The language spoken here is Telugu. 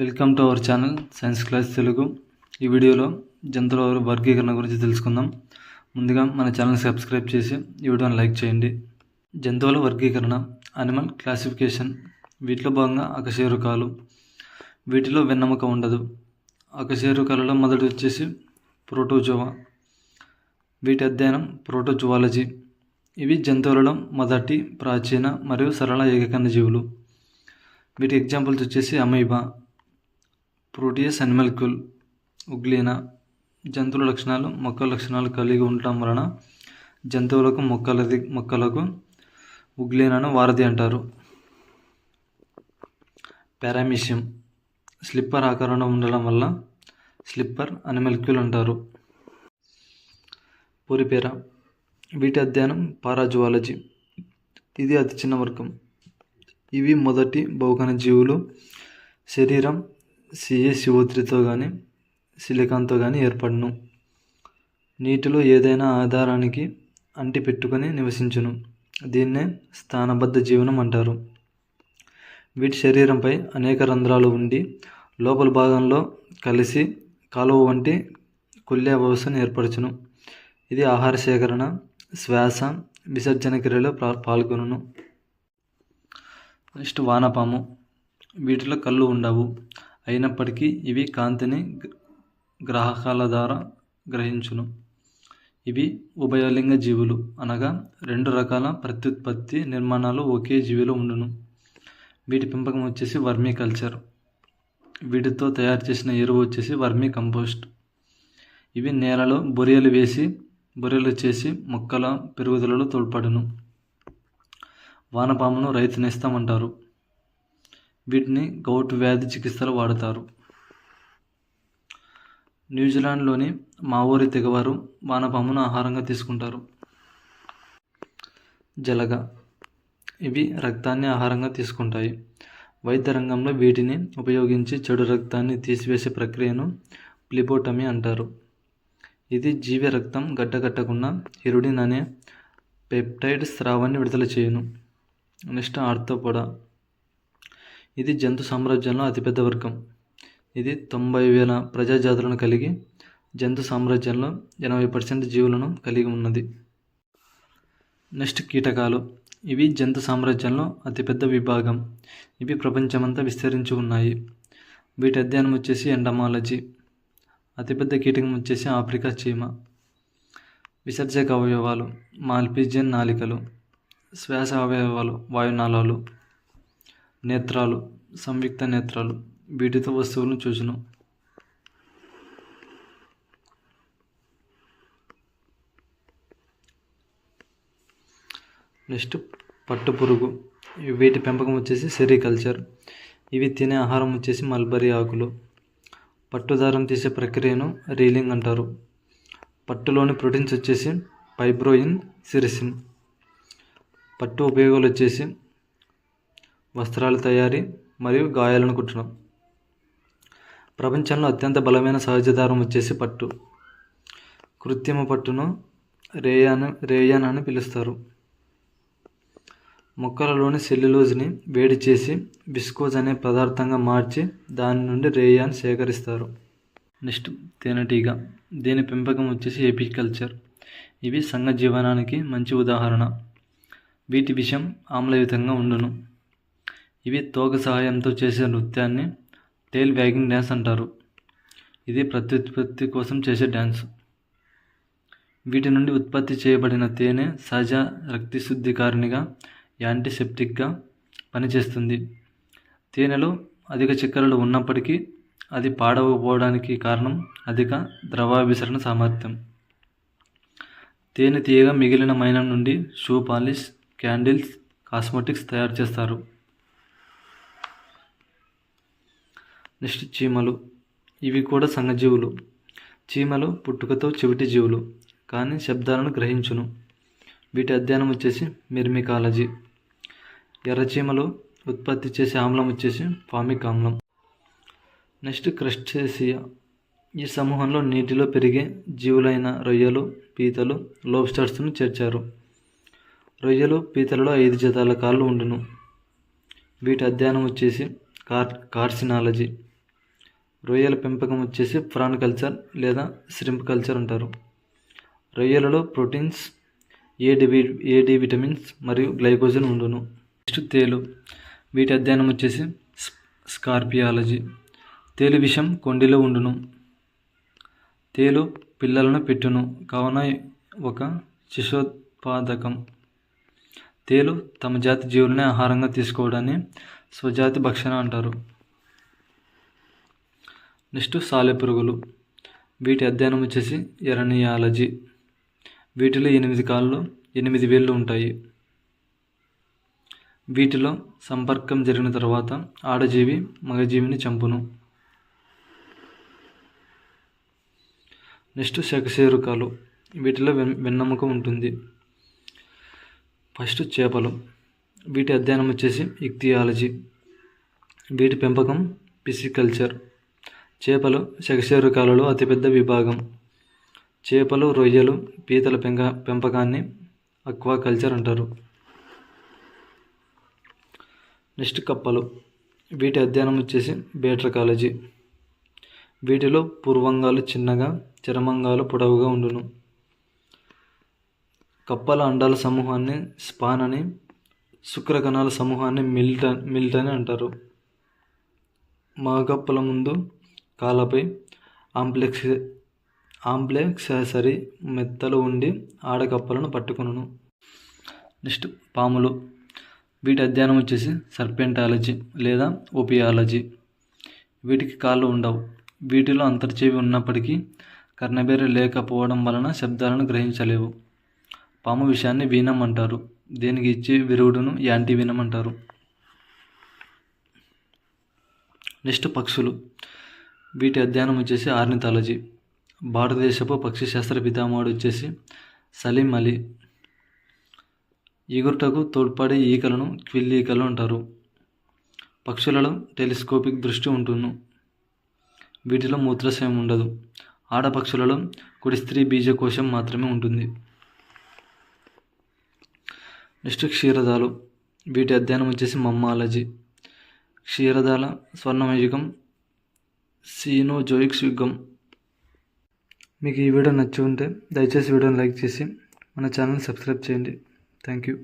Welcome to our channel science class Telugu ఈ వీడియోలో జంతువుల వర్గీకరణ గురించి తెలుసుకుందాం. ముందుగా మన ఛానల్ సబ్స్క్రైబ్ చేసి ఈ వీడియోని లైక్ చేయండి. జంతువుల వర్గీకరణ అనిమల్ క్లాసిఫికేషన్ వీటిలో భాగంగా అకశేరుకాలు వీటిలో వెన్నెముక ఉండదు. అకశేరుకాలలో మొదటి వచ్చేసి ప్రోటోజోవా వీటి అధ్యయనం ప్రోటోజువాలజీ ఇవి జంతువులలో మొదటి ప్రాచీన మరియు సరళ ఏకకంద జీవులు. వీటి ఎగ్జాంపుల్స్ వచ్చేసి అమైబా ప్రోటీయస్ అనిమల్క్యూల్ ఉగ్లీనా జంతువుల లక్షణాలు మొక్కల లక్షణాలు కలిగి ఉండటం వలన జంతువులకు మొక్కలది మొక్కలకు ఉగ్లీనాను వారధి అంటారు. పారామిషియం స్లిప్పర్ ఆకారంలో ఉండడం వల్ల స్లిప్పర్ అనిమల్క్యూల్ అంటారు. పూరిపేర వీటి అధ్యయనం పారాజువాలజీ. ఇది అతి చిన్న వర్గం. ఇవి మొదటి బహుకణ జీవులు శరీరం సిఏ శివోత్రితో కానీ సిలికాన్తో కానీ ఏర్పడును. నీటిలో ఏదైనా ఆధారానికి అంటి పెట్టుకొని నివసించును. దీన్నే స్థానబద్ధ జీవనం అంటారు. వీటి శరీరంపై అనేక రంధ్రాలు ఉండి లోపల భాగంలో కలిసి కాలువ వంటి కుళ్ళే వ్యవస్థను ఏర్పరచును. ఇది ఆహార సేకరణ శ్వాస విసర్జన క్రియలో పాల్గొనును. నెక్స్ట్ వానపాము. వీటిలో కళ్ళు ఉండవు. అయినప్పటికీ ఇవి కాంతిని గ్రాహకాల ద్వారా గ్రహించును. ఇవి ఉభయలింగ జీవులు అనగా రెండు రకాల ప్రత్యుత్పత్తి నిర్మాణాలు ఒకే జీవిలో ఉండును. వీటి పెంపకం వచ్చేసి వర్మీ కల్చర్. వీటితో తయారు చేసిన ఎరువు వచ్చేసి వర్మీ కంపోస్ట్. ఇవి నేలలో బొరియలు వేసి బొరియలు చేసి మొక్కల పెరుగుదలలో తోడ్పడును. వానపామును రైతు నేస్తామంటారు వీటిని గౌట్ వ్యాధి చికిత్సలో వాడతారు. న్యూజిలాండ్లోని మావోరి తెగవారు వానపామును ఆహారంగా తీసుకుంటారు. జలగ. ఇవి రక్తాన్ని ఆహారంగా తీసుకుంటాయి. వైద్య రంగంలో వీటిని ఉపయోగించి చెడు రక్తాన్ని తీసివేసే ప్రక్రియను ప్లిబోటమీ అంటారు. ఇది జీవ రక్తం గడ్డకట్టకుండా హిరుడిన్ అనే పెప్టైడ్ స్రావాన్ని విడుదల చేయను. నెక్స్ట్ ఆర్థోపోడా ఇది జంతు సామ్రాజ్యంలో అతిపెద్ద వర్గం. ఇది తొంభై వేల ప్రజాజాతులను కలిగి జంతు సామ్రాజ్యంలో ఎనభై పర్సెంట్ జీవులను కలిగి ఉన్నది. నెక్స్ట్ కీటకాలు. ఇవి జంతు సామ్రాజ్యంలో అతిపెద్ద విభాగం. ఇవి ప్రపంచమంతా విస్తరించి ఉన్నాయి. వీటి అధ్యయనం వచ్చేసి ఎండమాలజీ. అతిపెద్ద కీటకం వచ్చేసి ఆఫ్రికా చీమ. విసర్జక అవయవాలు మాల్పిజియన్ నాలికలు శ్వాస అవయవాలు వాయునాళాలు. నేత్రాలు సంయుక్త నేత్రాలు వీటితో వస్తువులను చూచును. నెక్స్ట్ పట్టు పురుగు. వీటి పెంపకం వచ్చేసి సెరికల్చర్. ఇవి తినే ఆహారం వచ్చేసి మల్బరీ ఆకులు. పట్టుదారం తీసే ప్రక్రియను రీలింగ్ అంటారు. పట్టులోని ప్రోటీన్స్ వచ్చేసి ఫైబ్రోయిన్ సిరిసిన్. పట్టు ఉపయోగాలు వచ్చేసి వస్త్రాల తయారీ మరియు గాయాలను కుట్టడం. ప్రపంచంలో అత్యంత బలమైన సహజ దారం వచ్చేసి పట్టు. కృత్రిమ పట్టును రేయాన్ రేయాన్ అని పిలుస్తారు. మొక్కలలోని సెల్యులోజ్ని వేడి చేసి విస్కోజ్ అనే పదార్థంగా మార్చి దాని నుండి రేయాన్ సేకరిస్తారు. నెక్స్ట్ తేనెటీగ. దీని పెంపకం వచ్చేసి ఎపికల్చర్ ఇవి సంఘ జీవనానికి మంచి ఉదాహరణ. వీటి విషయం ఆమ్లయుతంగా ఉండును. ఇవి తోక సహాయంతో చేసే నృత్యాన్ని టెయిల్ వ్యాగింగ్ డ్యాన్స్ అంటారు. ఇది ప్రత్యుత్పత్తి కోసం చేసే డ్యాన్స్. వీటి నుండి ఉత్పత్తి చేయబడిన తేనె సహజ రక్తశుద్ధికారినిగా యాంటీసెప్టిక్గా పనిచేస్తుంది. తేనెలో అధిక చక్కెరలు ఉన్నప్పటికీ అది పాడవకపోవడానికి కారణం అధిక ద్రవాభిసరణ సామర్థ్యం. తేనె తీయగా మిగిలిన మైనం నుండి షూ పాలిష్ క్యాండిల్స్ కాస్మెటిక్స్ తయారు చేస్తారు. నెక్స్ట్ చీమలు. ఇవి కూడా సంఘజీవులు. చీమలు పుట్టుకతో చెవిటి జీవులు కానీ శబ్దాలను గ్రహించును. వీటి అధ్యయనం వచ్చేసి మిర్మికాలజీ. ఎర్రచీమలు ఉత్పత్తి చేసే ఆమ్లం వచ్చేసి ఫామిక్ ఆమ్లం. Next crustacea. ఈ సమూహంలో నీటిలో పెరిగే జీవులైన రొయ్యలు పీతలు లోబ్స్టర్స్ను చేర్చారు. రొయ్యలు పీతలలో ఐదు జతాల కాళ్ళు ఉండును. వీటి అధ్యయనం వచ్చేసి కార్ కార్సినాలజీ. రొయ్యల పెంపకం వచ్చేసి ప్రాన్ కల్చర్ లేదా శ్రింప్ కల్చర్ అంటారు. రొయ్యలలో proteins A D A D vitamins మరియు గ్లైకోజన్ ఉండును. నెక్స్ట్ తేలు. వీటి అధ్యయనం వచ్చేసి స్కార్పియాలజీ. తేలు విషం కొండిలో ఉండును. తేలు పిల్లలను పెట్టును. కావున ఒక శిశోత్పాదకం తేలు తమ జాతి జీవులనే ఆహారంగా తీసుకోవడాన్ని స్వజాతి భక్షణ అంటారు. నెక్స్ట్ సాలెపురుగులు వీటి అధ్యయనం వచ్చేసి ఎరనియాలజీ. వీటిలో ఎనిమిది కాళ్ళు ఎనిమిది వేళ్ళు ఉంటాయి. వీటిలో సంపర్కం జరిగిన తర్వాత ఆడజీవి మగజీవిని చంపును. నెక్స్ట్ శకశేరుకాలు వీటిలో వెన్ వెన్నెముక ఉంటుంది. ఫస్ట్ చేపలు. వీటి అధ్యయనం వచ్చేసి ఇక్తియాలజీ వీటి పెంపకం పిసికల్చర్. చేపలు శకశేరుకాలలో అతిపెద్ద విభాగం. చేపలు రొయ్యలు పీతల పెంక పెంపకాన్ని అక్వాకల్చర్ అంటారు. నెక్స్ట్ కప్పలు. వీటి అధ్యయనం వచ్చేసి బేట్రకాలజీ. వీటిలో పూర్వంగాలు చిన్నగా చరమంగాలు పొడవుగా ఉండును. కప్పల అండాల సమూహాన్ని స్పాన్ అని శుక్రకణాల సమూహాన్ని మిల్టన్ మిల్ట్ అని అంటారు మగకప్పల ముందు కాళ్ళపై ఆంప్లెక్స్ ఆంప్లెక్సరీ మెత్తలు ఉండి ఆడకప్పలను పట్టుకును నెక్స్ట్ పాములు. వీటి అధ్యయనం వచ్చేసి సర్పెంటాలజీ లేదా ఓపియాలజీ. వీటికి కాళ్ళు ఉండవు. వీటిలో అంతర్చేవి ఉన్నప్పటికీ కర్ణబేరు లేకపోవడం వలన శబ్దాలను గ్రహించలేవు. పాము విషయాన్ని వీణం అంటారు. దీనికి ఇచ్చే విరుగుడును యాంటీ వీణం అంటారు. నెక్స్ట్ పక్షులు. వీటి అధ్యయనం వచ్చేసి ఆర్నిథాలజీ భారతదేశపు పక్షి శాస్త్ర పితామహుడు వచ్చేసి సలీం అలీ. ఎగురుటకు తోడ్పడే ఈకలను క్విల్ అంటారు. పక్షులలో టెలిస్కోపిక్ దృష్టి ఉంటును. వీటిలో మూత్రశయం ఉండదు. ఆడపక్షులలో కుడి స్త్రీ బీజకోశం మాత్రమే ఉంటుంది. నెక్స్ట్ క్షీరదాలు. వీటి అధ్యయనం వచ్చేసి మమ్మాలజీ. క్షీరదాల స్వర్ణమయుగం సీనోజోయిక్స్ యుగం. మీకు ఈ వీడియో నచ్చి ఉంటే దయచేసి వీడియోని లైక్ చేసి మన ఛానల్ సబ్స్క్రైబ్ చేయండి. Thank you.